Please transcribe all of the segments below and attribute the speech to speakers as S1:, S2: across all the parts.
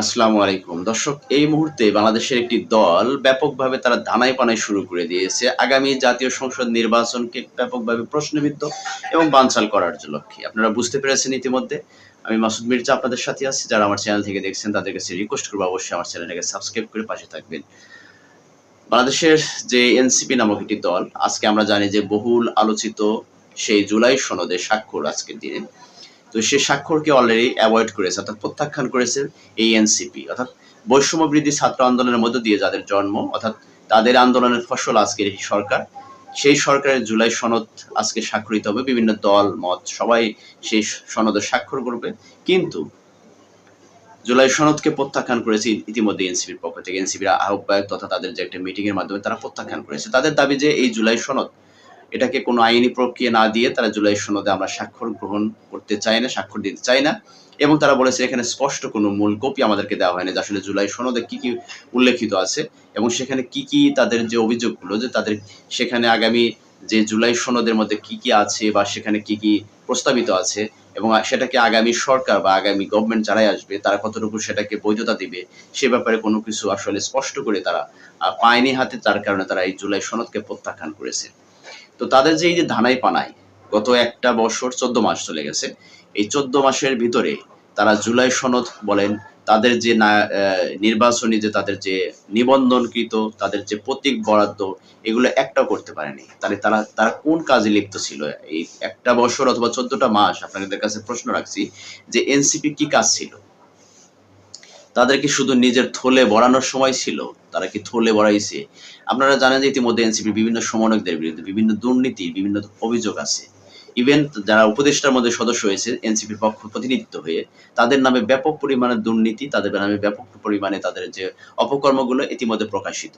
S1: আসসালামু আলাইকুম। দর্শক, এই মুহূর্তে বাংলাদেশের একটি দল ব্যাপকভাবে তারা ধানাই পানাই শুরু করে দিয়েছে। আগামী জাতীয় সংসদ নির্বাচনকে ব্যাপকভাবে প্রশ্নবিদ্ধ এবং বানচাল করার লক্ষ্যে। আপনারা বুঝতে পেরেছেন ইতিমধ্যে। আমি মাসুদ মির্জা আপনাদের সাথে আছি। যারা আমার চ্যানেল থেকে দেখছেন, তাদের কাছে রিকোয়েস্ট করব অবশ্যই আমার চ্যানেলটাকে সাবস্ক্রাইব করে পাশে থাকবেন। বাংলাদেশের যে এনসিপি নামক একটি দল, আজকে আমরা জানি যে বহুল আলোচিত সেই জুলাই সনদে স্বাক্ষর আজকের দিনে। তো সে স্বাক্ষরকে অলরেডি অ্যাভয়েড করেছে, অর্থাৎ প্রত্যাখ্যান করেছে এই এনসিপি অর্থাৎ বৈষম্য বৃদ্ধি ছাত্র আন্দোলনের মধ্য দিয়ে যাদের জন্ম, অর্থাৎ তাদের আন্দোলনের ফসল আজকের এই সরকার। সেই সরকারের জুলাই সনদ আজকে স্বাক্ষরিত হবে, বিভিন্ন দল, মত, সবাই সেই সনদে স্বাক্ষর করবে। কিন্তু জুলাই সনদকে প্রত্যাখ্যান করেছে ইতিমধ্যে এনসিপির পক্ষ থেকে। এনসিপির আহ্বায়ক তথা তাদের যে একটা মিটিং এর মাধ্যমে তারা প্রত্যাখ্যান করেছে। তাদের দাবি যে এই জুলাই সনদ এটাকে কোনো আইনি প্রক্রিয়া না দিয়ে তারা জুলাই সনদে আমরা স্বাক্ষর গ্রহণ করতে চাই না, স্বাক্ষর দিতে চাই না। এবং তারা বলেছে এখানে স্পষ্ট কোনো মূল কপি আমাদেরকে দেওয়া হয়নি যে আসলে জুলাই সনদে কি কি উল্লেখিত আছে এবং সেখানে কি কি তাদের যে অভিযোগগুলো যে তাদের সেখানে আগামী যে জুলাই সনদের মধ্যে কি কি আছে বা সেখানে কি কি প্রস্তাবিত আছে এবং সেটাকে আগামী সরকার বা আগামী গভর্নমেন্ট যারাই আসবে, তারা কতটুকু সেটাকে বৈধতা দিবে, সে ব্যাপারে কোনো কিছু আসলে স্পষ্ট করে তারা পায়নি হাতে, তার কারণে তারা এই জুলাই সনদকে প্রত্যাখ্যান করেছে। তো তাদের যে এই যে ধানাই পানাই গত একটা বছর চোদ্দ মাস চলে গেছে, এই চোদ্দ মাসের ভিতরে তারা জুলাই সনদ বলেন, তাদের যে নির্বাচনী যে তাদের যে নিবন্ধনকৃত, তাদের যে প্রতীক বরাদ্দ, এগুলো একটাও করতে পারেনি। তাহলে তারা তারা কোন কাজে লিপ্ত ছিল? এই একটা বছর অথবা চোদ্দটা মাস আপনাদের কাছে প্রশ্ন রাখছি যে এনসিপি কি কাজ ছিল? তাদের কি শুধু নিজের থলে বড়ানোর সময় ছিল, তারা কি থলে বড়াইছে? আপনারা জানেন যে ইতিমধ্যে এনসিপি বিভিন্ন সমন্বয়কদের বিরুদ্ধে বিভিন্ন দুর্নীতি, বিভিন্ন অভিযোগ আছে। ইভেন যারা উপদেষ্টার মধ্যে সদস্য হয়েছে, এনসিপির পক্ষ প্রতিনিধিত্ব হয়ে, তাদের নামে ব্যাপক পরিমাণে দুর্নীতি, তাদের নামে ব্যাপক পরিমাণে তাদের যে অপকর্মগুলো ইতিমধ্যে প্রকাশিত।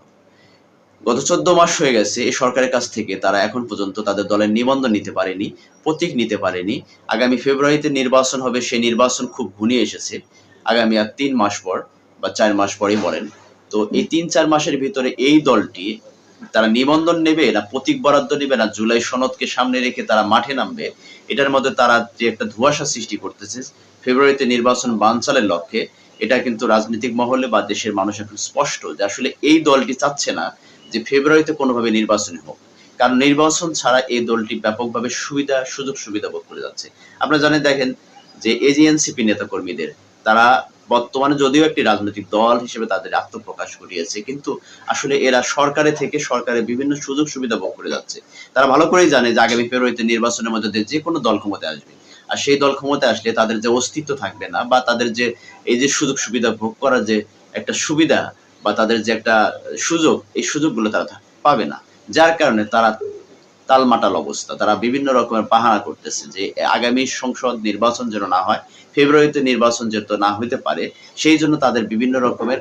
S1: গত চোদ্দ মাস হয়ে গেছে, এই সরকারের কাছ থেকে তারা এখন পর্যন্ত তাদের দলের নিবন্ধন নিতে পারেনি, প্রতীক নিতে পারেনি। আগামী ফেব্রুয়ারিতে নির্বাচন হবে, সেই নির্বাচন খুব ঘনিয়ে এসেছে। আগামী আর তিন মাস পর বা চার মাস পরেই বলেন। তো এই তিন চার মাসের ভিতরে এই দলটি তারা নিবন্ধন নেবে, না প্রতীক বরাদ্দ নেবে, না জুলাই সনদকে সামনে রেখে তারা মাঠে নামবে, এটার মধ্যে তারা যে একটা ধোঁয়াশা সৃষ্টি করতেছে, ফেব্রুয়ারিতে নির্বাচন বানচালের লক্ষ্যে, এটা কিন্তু রাজনৈতিক মহলে বা দেশের মানুষ এখন স্পষ্ট যে আসলে এই দলটি চাচ্ছে না যে ফেব্রুয়ারিতে কোনোভাবে নির্বাচন হোক। কারণ নির্বাচন ছাড়া এই দলটি ব্যাপকভাবে সুবিধা সুযোগ সুবিধা ভোগ করে যাচ্ছে। আপনারা জানেন, দেখেন যে এজিএনসিপি নেতাকর্মীদের তারা বর্তমানে যদিও একটি রাজনৈতিক দল হিসেবে তাদের আত্মপ্রকাশ ঘটিয়েছে, কিন্তু আসলে এরা সরকারে থেকে সরকারের বিভিন্ন সুযোগ সুবিধা ভোগ করে যাচ্ছে। তারা ভালো করেই জানে যে আগামী ফেব্রুয়ারিতে নির্বাচনের মধ্যে দিয়ে যে কোনো দল ক্ষমতায় আসবে। আর সেই দল ক্ষমতায় আসলে তাদের যে অস্তিত্ব থাকবে না বা তাদের যে এই যে সুযোগ সুবিধা ভোগ করার যে একটা সুবিধা বা তাদের যে একটা সুযোগ, এই সুযোগগুলো তারা পাবে না। যার কারণে তারা তালমাটাল অবস্থা। তারা বিভিন্ন রকমের পাহারা করতেছে যে, আগামী সংসদ নির্বাচন যেন না হয়, ফেব্রুয়ারিতে নির্বাচন যেহেতু না হইতে পারে, সেই জন্য তাদের বিভিন্ন রকমের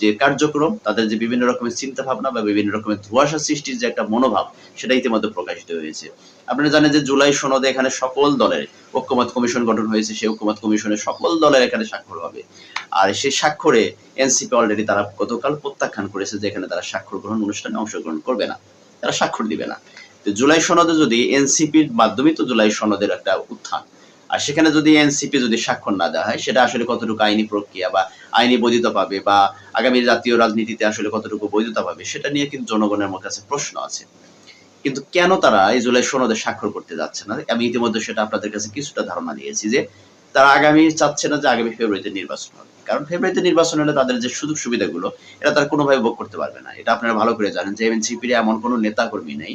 S1: যে কার্যক্রম, তাদের যে বিভিন্ন রকমের চিন্তা ভাবনা বা বিভিন্ন রকমের ধোঁয়াশা সৃষ্টির যে একটা মনোভাব, সেটা ইতিমধ্যে প্রকাশিত হয়েছে। আপনারা জানেন যে জুলাই সনদে এখানে সকল দলের ঐক্যমত কমিশন গঠন হয়েছে, সেই ঐক্যমত কমিশনের সকল দলের এখানে স্বাক্ষর হবে। আর সেই স্বাক্ষরে এনসিপি অলরেডি তারা গতকাল প্রত্যাখ্যান করেছে যে এখানে তারা স্বাক্ষর গ্রহণ অনুষ্ঠানে অংশগ্রহণ করবে না। তারা স্বাক্ষর দিবে না। তো জুলাই সনদে যদি এনসিপির মাধ্যমে তো জুলাই সনদের একটা উত্থান। আর সেখানে যদি এনসিপি যদি স্বাক্ষর না দেওয়া হয়, সেটা আসলে কতটুকু আইনি প্রক্রিয়া বা আইনি বৈধতা পাবে বা আগামী জাতীয় রাজনীতিতে আসলে কতটুকু বৈধতা পাবে, সেটা নিয়ে কিন্তু জনগণের আমার কাছে প্রশ্ন আছে। কিন্তু কেন তারা এই জুলাই সনদে স্বাক্ষর করতে যাচ্ছে না? আমি ইতিমধ্যে সেটা আপনাদের কাছে কিছুটা ধারণা দিয়েছি যে তারা আগামী চাচ্ছে না যে আগামী ফেব্রুয়ারিতে নির্বাচন হবে। কারণ ফেব্রুয়ারিতে নির্বাচন হলে তাদের যে সুযোগ সুবিধাগুলো এটা তারা কোনোভাবে ভোগ করতে পারবে না। এটা আপনারা ভালো করে জানেন যে এনসিপির এমন কোনো নেতাকর্মী নেই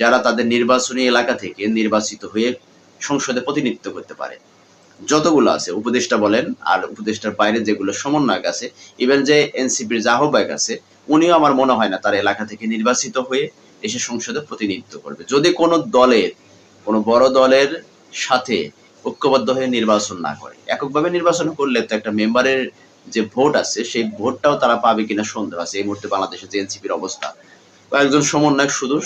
S1: যারা তাদের নির্বাচনী এলাকা থেকে নির্বাচিত হয়ে সংসদে প্রতিনিধিত্ব করতে পারে। যতগুলো আছে, উপদেষ্টা বলেন আর উপদেষ্টার বাইরে যেগুলো সমন্বয়ক আছে ইভেন যে এনসিপির আহ্বায়ক আছে, উনিও আমার মনে হয় না তার এলাকা থেকে নির্বাচিত হয়ে এসে সংসদে প্রতিনিধিত্ব করবে। যদি কোনো দলের, কোনো বড় দলের সাথে ঐক্যবদ্ধ হয়ে নির্বাচন না করে। এককভাবে নির্বাচন করলে তো একটা মেম্বারের যে ভোট আছে, সেই ভোটটাও তারা পাবে কিনা সন্দেহ আছে। এই মুহূর্তে বাংলাদেশে যে এনসিপির অবস্থা। কয়েকজন সমন্বয়ক শুধু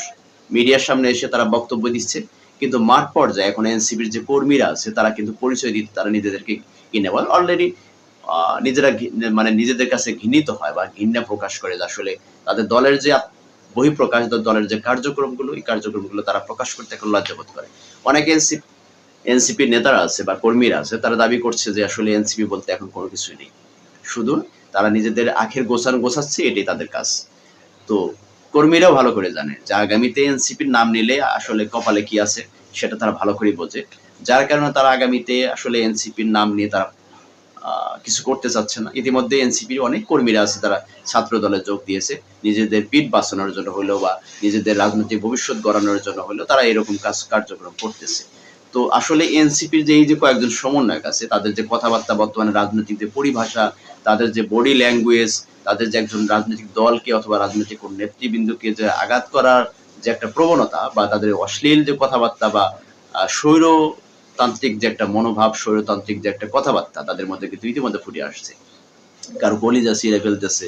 S1: মিডিয়ার সামনে এসে তারা বক্তব্য দিচ্ছে। কিন্তু মাঠ পর্যায়ে এখন এনসিপির যে কর্মীরা আছে, তারা কিন্তু পরিচয় দিতে তারা নিজেদেরকে কিনে বল। অলরেডি নিজেরা মানে নিজেদের কাছে ঘৃণিত হয় বা ঘৃণা প্রকাশ করে আসলে তাদের দলের যে বহিঃপ্রকাশ দলের যে কার্যক্রমগুলো, এই কার্যক্রমগুলো তারা প্রকাশ করতে এখন লজ্জাবোধ করে। অনেক এনসিপি এনসিপির নেতারা আছে বা কর্মীরা আছে, তারা দাবি করছে যে আসলে এনসিপি বলতে এখন কোনো কিছুই নেই। শুধু তারা নিজেদের আখের গোছানো গোছাচ্ছে, এটাই তাদের কাজ। তো কর্মীরাও ভালো করে জানে যে আগামীতে এনসিপির নাম নিলে আসলে কপালে কি আছে, সেটা তারা ভালো করে বোঝে। যার কারণে তারা আগামীতে আসলে এনসিপির নাম নিয়ে তারা কিছু করতে চাচ্ছে না। ইতিমধ্যে এনসিপির অনেক কর্মীরা আছে, তারা ছাত্র দলে যোগ দিয়েছে। নিজেদের পিঠ বাঁচানোর জন্য হলেও বা নিজেদের রাজনৈতিক ভবিষ্যৎ গড়ানোর জন্য হলেও তারা এরকম কাজ কার্যক্রম করতেছে। তো আসলে এনসিপির যে এই যে কয়েকজন সমন্বয়ক আছে, তাদের যে কথাবার্তা বর্তমানে রাজনৈতিক যে পরিভাষা, তাদের যে বডি ল্যাঙ্গুয়েজ তাদের যে একজন রাজনৈতিক দলকে অথবা রাজনৈতিক কোন নেতৃবৃন্দকে যে আঘাত করার যে একটা প্রবণতা বা তাদের অশ্লীল যে কথাবার্তা বা স্বৈরতান্ত্রিক যে একটা মনোভাব, স্বৈরতান্ত্রিক যে একটা কথাবার্তা তাদের মধ্যে কিন্তু ইতিমধ্যে ফুটে আসছে। কারও কলিজা ছিঁড়ে ফেলতেছে,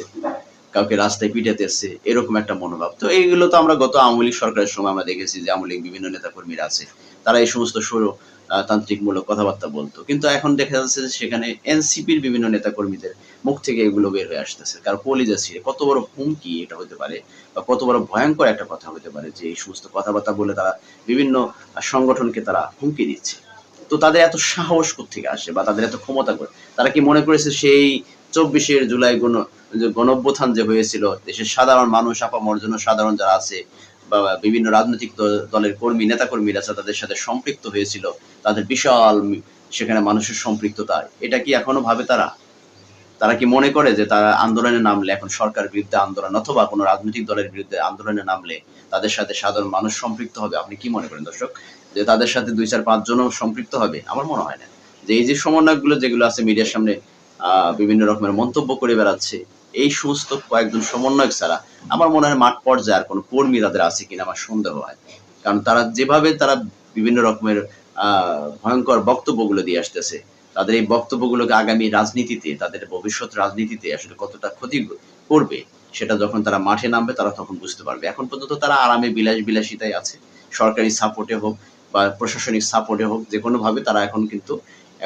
S1: কাউকে রাস্তায় পিটাতেছে এরকম একটা মনোভাব। তো এইগুলো তো আমরা গত আওয়ামী লীগ সরকারের সময় আমরা দেখেছি যে আওয়ামী লীগ বিভিন্ন নেতাকর্মীরা আছে। তারা এই সমস্ত সৌর আহ, তান্ত্রিকমূলক কথাবার্তা বলতো। কিন্তু এখন দেখা যাচ্ছে যে সেখানে এনসিপির বিভিন্ন নেতাকর্মীদের মুখ থেকে এগুলো বের হয়ে আসতেছে। কারণ কলিজা ছিঁড়ে কত বড় হুমকি এটা হতে পারে বা কত বড় ভয়ঙ্কর একটা কথা হতে পারে যে এই সমস্ত কথাবার্তা বলে তারা বিভিন্ন সংগঠনকে তারা হুমকি দিচ্ছে। তো তাদের এত সাহস থেকে আসে বা তাদের এত ক্ষমতা করে তারা কি মনে করেছে সেই চব্বিশের জুলাই গণ যে গণঅভ্যুত্থান যে হয়েছিল দেশের সাধারণ মানুষ আপামর জন্য সাধারণ যারা আছে বিভিন্ন রাজনৈতিক দলের কর্মী নেতা কর্মীরা তাদের সাথে সম্পৃক্ত হয়েছিল, তাদের বিশাল সেখানে মানুষের সম্পৃক্ততা, এটা কি এখনও ভাবে তারা? তারা কি মনে করে যে তারা আন্দোলনে নামলে, এখন সরকার বিরুদ্ধে আন্দোলন অথবা কোনো রাজনৈতিক দলের বিরুদ্ধে আন্দোলনে নামলে তাদের সাথে সাধারণ মানুষ সম্পৃক্ত হবে? আপনি কি মনে করেন দর্শক? যে তাদের সাথে দুই চার পাঁচ জনও সম্পৃক্ত হবে? আমার মনে হয় না। যে এই যে সমন্বয়গুলো যেগুলো আছে মিডিয়ার সামনে বিভিন্ন রকমের মন্তব্য করে বেড়াচ্ছে এই সমস্ত কয়েকজন সমন্বয়ক ছাড়া আমার মনে হয় মাঠ পর্যায়ে আর কোনো কর্মী তাদের আছে কিনা আমার সন্দেহ হয়। কারণ তারা যেভাবে তারা বিভিন্ন রকমের ভয়ঙ্কর বক্তব্যগুলো দিয়ে আসতেছে, তাদের এই বক্তব্যগুলোকে আগামী রাজনীতিতে, তাদের ভবিষ্যৎ রাজনীতিতে আসলে কতটা ক্ষতি করবে, সেটা যখন তারা মাঠে নামবে, তারা তখন বুঝতে পারবে। এখন পর্যন্ত তারা আরামে বিলাস বিলাসিতায় আছে। সরকারি সাপোর্টে হোক বা প্রশাসনিক সাপোর্টে হোক যে কোনো ভাবে তারা এখন কিন্তু,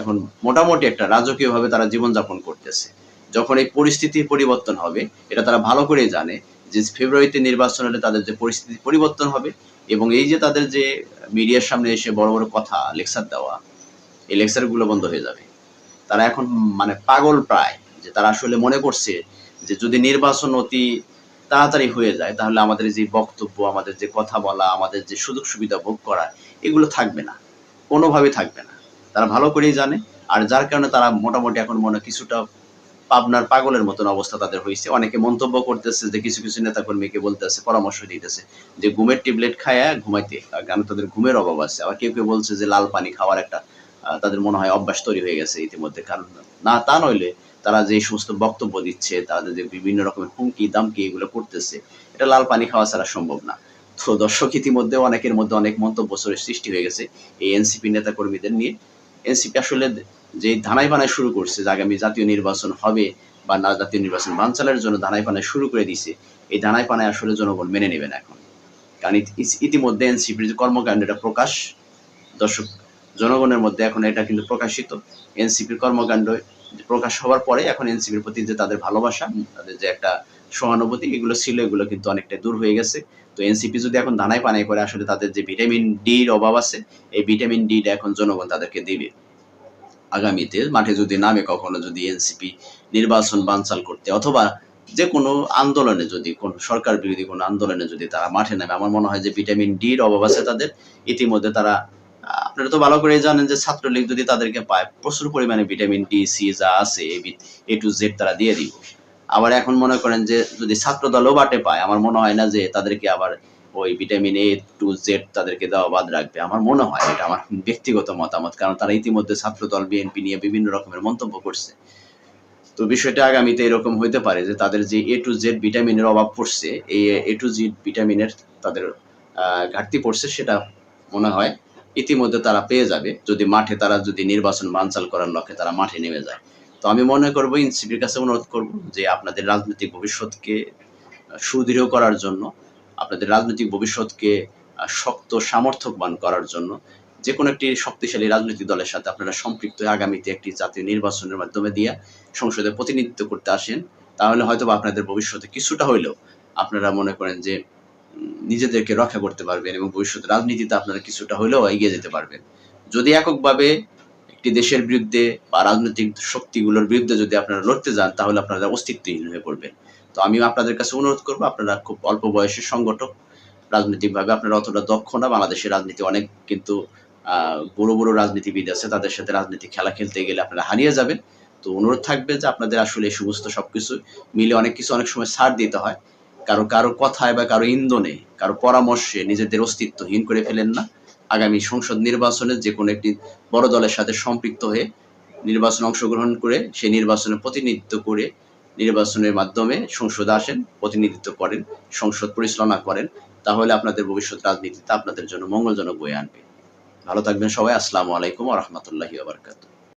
S1: এখন মোটামুটি একটা রাজকীয় ভাবে তারা জীবনযাপন করতেছে। যখন এই পরিস্থিতি পরিবর্তন হবে, এটা তারা ভালো করেই জানে যে ফেব্রুয়ারিতে নির্বাচন হলে তাদের যে পরিস্থিতি পরিবর্তন হবে এবং এই যে তাদের যে মিডিয়ার সামনে এসে বড় বড় কথা, লেকচার দেওয়া, এই লেকচারগুলো বন্ধ হয়ে যাবে। তারা এখন মানে পাগল প্রায় যে তারা আসলে মনে করছে যে যদি নির্বাচন অতি তাড়াতাড়ি হয়ে যায়, তাহলে আমাদের যে বক্তব্য, আমাদের যে কথা বলা, আমাদের যে সুযোগ সুবিধা ভোগ করা, এগুলো থাকবে না। কোনোভাবে থাকবে না। তারা ভালো করেই জানে। আর যার কারণে তারা মোটামুটি এখন মনে কিছুটা পাবনার পাগলের মতন অবস্থা তাদের হয়েছে। অনেকে মন্তব্য করতেছে যে কিছু কিছু নেতাকর্মীকে বলতেছে, পরামর্শ দিতেছে যে ঘুমের ট্যাবলেট খায়া ঘুমাইতে। কারণ তাদের ঘুমের অভাব আছে। আবার কেউ কেউ বলছে যে লাল পানি খাওয়ার একটা তাদের মনে হয় অভ্যাস তৈরি হয়ে গেছে ইতিমধ্যে। কারণ না, তা নইলে তারা যে সমস্ত বক্তব্য দিচ্ছে, তাদের যে বিভিন্ন রকমের হুমকি, দামকি এগুলো করতেছে, এটা লাল পানি খাওয়া ছাড়া সম্ভব না। তো দর্শক ইতিমধ্যে অনেকের মধ্যে অনেক মন্তব্য সৃষ্টি হয়ে গেছে এই এনসিপি নেতা কর্মীদের নিয়ে। এনসিপি আসলে যে ধানাই বানায় শুরু করছে, যে আগামী জাতীয় নির্বাচন হবে বা না জাতীয় নির্বাচন বানচালের জন্য ধানাই পানায় শুরু করে দিছে, এই ধানাই পানায় আসলে জনগণ মেনে নেবে না এখন। কারণ ইতিমধ্যে এনসিপির যে কর্মকাণ্ড, এটা প্রকাশ, দর্শক, জনগণের মধ্যে এখন এটা কিন্তু প্রকাশিত। এনসিপির কর্মকাণ্ড প্রকাশ হওয়ার পরে এখন এনসিপির প্রতি যে তাদের ভালোবাসা, তাদের যে একটা সহানুভূতি, এগুলো ছিল, এগুলো কিন্তু অনেকটা দূর হয়ে গেছে। তো এনসিপি যদি এখন ধানাই পানাই করে, আসলে তাদের যে ভিটামিন ডির অভাব আছে, এই ভিটামিন ডিটা এখন জনগণ তাদেরকে দিবে। আগামীতে মাঠে যদি নামে কখনো যদি এনসিপি নির্বাচন বানচাল করতে, অথবা যে কোনো আন্দোলনে যদি কোন সরকার বিরোধী কোনো আন্দোলনে যদি তারা মাঠে নামে, আমার মনে হয় যে ভিটামিন ডির অভাব আছে তাদের। ইতিমধ্যে তারা, আপনারা তো ভালো করে জানেন যে ছাত্রলীগ যদি তাদেরকে পায়, প্রচুর পরিমাণে ভিটামিন ডি, সি যা আছে এ টু জেড তারা দিয়ে দিব। আবার এখন মনে করেন যে যদি ছাত্র দলও বাটে পায়, আমার মনে হয় না যে তাদেরকে আবার ওই ভিটামিন এ টু জেড তাদেরকে দেওয়া বাদ রাখবে। আমার মনে হয় এটা আমার ব্যক্তিগত মতামত, কারণ তারা ইতিমধ্যে ছাত্র দল বিএনপি নিয়ে বিভিন্ন রকমের মন্তব্য করছে। তো বিষয়টা আগামীতে এরকম হইতে পারে যে তাদের যে এ টু জেড ভিটামিনের অভাব পড়ছে, এই এ টু জেড ভিটামিনের তাদের ঘাটতি পড়ছে সেটা মনে হয়। ইতিমধ্যে তারা পেয়ে যাবে। যদি মাঠে তারা যদি নির্বাচন বানচাল করার লক্ষ্যে তারা মাঠে নেমে যায়। তো আমি মনে করব এনসিপির কাছে অনুরোধ করব যে আপনাদের রাজনৈতিক ভবিষ্যৎকে সুদৃঢ় করার জন্য, আপনাদের রাজনৈতিক ভবিষ্যৎকে শক্ত, সামর্থ্যবান করার জন্য যে কোনো একটি শক্তিশালী রাজনৈতিক দলের সাথে আপনারা সম্পৃক্ত আগামীতে একটি জাতীয় নির্বাচনের মাধ্যমে দিয়ে সংসদে প্রতিনিধিত্ব করতে আসেন, তাহলে হয়তো আপনাদের ভবিষ্যতে কিছুটা হইলেও আপনারা মনে করেন যে নিজেদেরকে রক্ষা করতে পারবেন এবং ভবিষ্যৎ রাজনীতিতে আপনারা কিছুটা হলেও এগিয়ে যেতে পারবেন। যদি এককভাবে একটি দেশের বিরুদ্ধে বা রাজনৈতিক শক্তিগুলোর বিরুদ্ধে যদি আপনারা লড়তে যান, তাহলে আপনারা অস্তিত্বহীন হয়ে পড়বেন। তো আমি আপনাদের কাছে অনুরোধ করব, আপনারা খুব অল্প বয়সের সংগঠক, রাজনৈতিকভাবে আপনারা অতটা দক্ষ না, বাংলাদেশের রাজনীতি অনেক কিন্তু বড় বড় রাজনীতিবিদ আছে, তাদের সাথে রাজনীতি খেলা খেলতে গেলে আপনারা হারিয়ে যাবেন। তো অনুরোধ থাকবে যে আপনাদের আসলে এই সমস্ত সবকিছু মিলে অনেক কিছু অনেক সময় ছাড় দিতে হয়। কারও কারও কথায় বা কারও ইন্ধনে, কারও পরামর্শে নিজেদের অস্তিত্বহীন করে ফেলেন না। আগামী সংসদ নির্বাচনে যে কোনো একটি বড় দলের সাথে সম্পৃক্ত হয়ে নির্বাচনে অংশগ্রহণ করে সেই নির্বাচনে প্রতিনিধিত্ব করে নির্বাচনের মাধ্যমে সংসদ আসেন, প্রতিনিধিত্ব করেন, সংসদ পরিচালনা করেন, তাহলে আপনাদের ভবিষ্যৎ রাজনীতিতে আপনাদের জন্য মঙ্গলজনক বয়ে আনবে। ভালো থাকবেন সবাই। আসসালামু আলাইকুম রহমতুল্লাহি আবরকাত